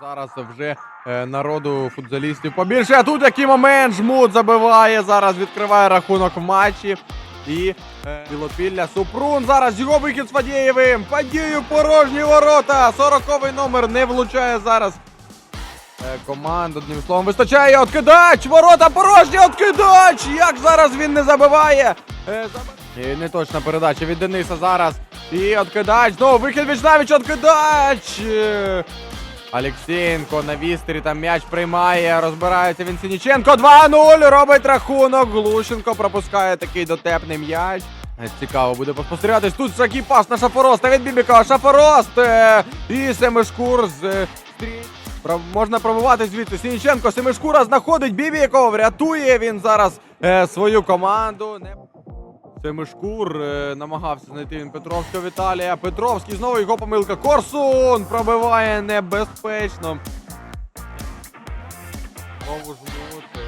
Зараз вже е, народу футболістів побільше. А тут який момент жмут забиває. Зараз відкриває рахунок в матчі. І е, Білопілля Супрун. Зараз його вихід з Фадєєвим. Фадєєв порожні ворота. 40-й номер не влучає зараз. Е, команд, одним словом, вистачає откидач! Ворота порожні, откидач! Як зараз він не забиває? Заб- І неточна передача від Дениса зараз. І откидач. Знову вихід від навіч, откидач! Алексєєнко на вістері там м'яч приймає, розбирається він Сініченко. 2-0, робить рахунок. Глущенко пропускає такий дотепний м'яч. Цікаво буде поспостерігатись. Тут такий пас на Шафороста від Бібіка. Шафорост е, і Семишкур з е, Можна пробувати звідти. Сініченко, Семишкура знаходить Бібіков, рятує він зараз е, свою команду. Не... Семишкур е, намагався знайти він Петровського Віталія. Петровський знову його помилка. Корсун пробиває небезпечно. Знову жмут, е,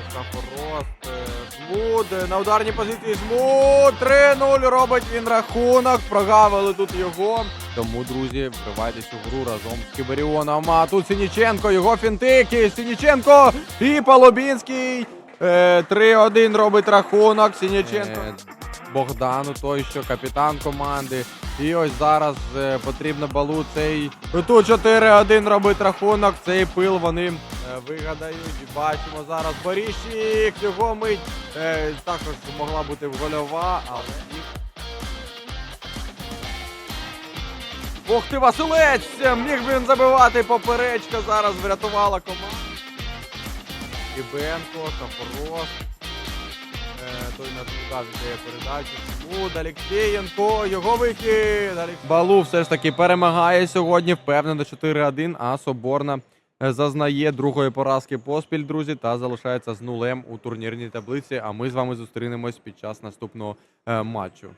е, Жмут на ударній позиції Жмут. 3-0 робить він рахунок. Прогавили тут його. Тому, друзі, вривайтесь у гру разом з Кіберіоном. А тут Сініченко, його фінтики. Сініченко і Полобінський. Е, 3-1 робить рахунок. Сініченко. Богдану, той, що капітан команди. І ось зараз потрібно балу цей. Тут 4-1 робить рахунок. Цей пил вони е, вигадають. Бачимо зараз Боріщик. Його мить е, також могла бути гольова, але. Ух ти, Василець! Міг він забивати поперечка. Зараз врятувала команду. Ібенко, Шафорос. Той на показує передачу. у Алексєєнко, його вихід. Балу все ж таки перемагає сьогодні. Впевнено 4-1, а Соборна е, зазнає другої поразки поспіль, друзі, та залишається з нулем у турнірній таблиці. А ми з вами зустрінемось під час наступного е, матчу.